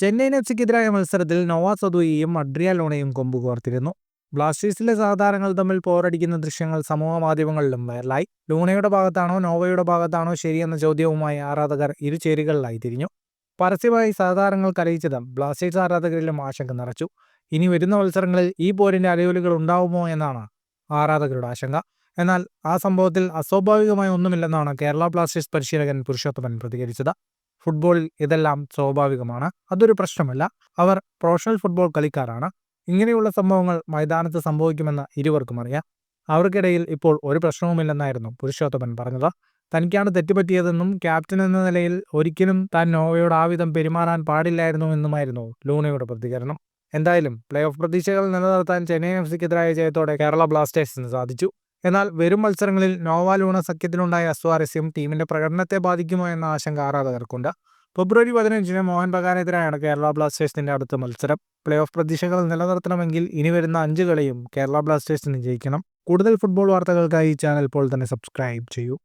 Chennaiyin F സിക്കെതിരായ മത്സരത്തിൽ നോവാ സദുയിയും അഡ്രിയ ലോണയും കൊമ്പ് കോർത്തിരുന്നു. ബ്ലാസ്റ്റേഴ്സിലെ സാധാരണങ്ങൾ തമ്മിൽ പോരടിക്കുന്ന ദൃശ്യങ്ങൾ സമൂഹ മാധ്യമങ്ങളിലും വൈറലായി. ലൂണയുടെ ഭാഗത്താണോ നോവയുടെ ഭാഗത്താണോ ശരിയെന്ന ചോദ്യവുമായി ആരാധകർ ഇരുചേരികളിലായി തിരിഞ്ഞു. പരസ്യമായി സാധാരണങ്ങൾ കരയിച്ചത് ബ്ലാസ്റ്റേഴ്സ് ആരാധകരിലും ആശങ്ക നിറച്ചു. ഇനി വരുന്ന മത്സരങ്ങളിൽ ഈ പോരിന്റെ അലയൊലികൾ ഉണ്ടാവുമോ എന്നാണ് ആരാധകരുടെ ആശങ്ക. എന്നാൽ ആ സംഭവത്തിൽ അസ്വാഭാവികമായ ഒന്നുമില്ലെന്നാണ് കേരള ബ്ലാസ്റ്റേഴ്സ് പരിശീലകൻ പുരുഷോത്തമൻ പ്രതികരിച്ചത്. ഫുട്ബോളിൽ ഇതെല്ലാം സ്വാഭാവികമാണ്. അതൊരു പ്രശ്നമല്ല. അവർ പ്രൊഫഷണൽ ഫുട്ബോൾ കളിക്കാരാണ്. ഇങ്ങനെയുള്ള സംഭവങ്ങൾ മൈതാനത്ത് സംഭവിക്കുമെന്ന് ഇരുവർക്കും അറിയാം. അവർക്കിടയിൽ ഇപ്പോൾ ഒരു പ്രശ്നവുമില്ലെന്നായിരുന്നു പുരുഷോത്തമൻ പറഞ്ഞത്. തനിക്കാണ് തെറ്റുപറ്റിയതെന്നും ക്യാപ്റ്റൻ എന്ന നിലയിൽ ഒരിക്കലും താൻ നോവയോട് ആവിധം പെരുമാറാൻ പാടില്ലായിരുന്നു എന്നുമായിരുന്നു ലൂണയുടെ പ്രതികരണം. എന്തായാലും പ്ലേ ഓഫ് പ്രതീക്ഷകൾ നിലനിർത്താൻ ചെന്നൈ എഫ് സിക്കെതിരായ ജയത്തോടെ കേരള ബ്ലാസ്റ്റേഴ്സിന് സാധിച്ചു. എന്നാൽ വരും മത്സരങ്ങളിൽ നോവ ലൂണ സഖ്യത്തിലുണ്ടായ അസ്വാരസ്യം ടീമിന്റെ പ്രകടനത്തെ ബാധിക്കുമോ എന്ന ആശങ്ക ആരാധകർക്കുണ്ട്. ഫെബ്രുവരി പതിനഞ്ചിന് മോഹൻ ബഗാനെതിരായാണ് കേരള ബ്ലാസ്റ്റേഴ്സിന്റെ അടുത്ത മത്സരം. പ്ലേ ഓഫ് പ്രതീക്ഷകൾ നിലനിർത്തണമെങ്കിൽ ഇനി വരുന്ന അഞ്ച് കളിയും കേരള ബ്ലാസ്റ്റേഴ്സിന് ജയിക്കണം. കൂടുതൽ ഫുട്ബോൾ വാർത്തകൾക്കായി ഈ ചാനൽ ഇപ്പോൾ തന്നെ സബ്സ്ക്രൈബ് ചെയ്യൂ.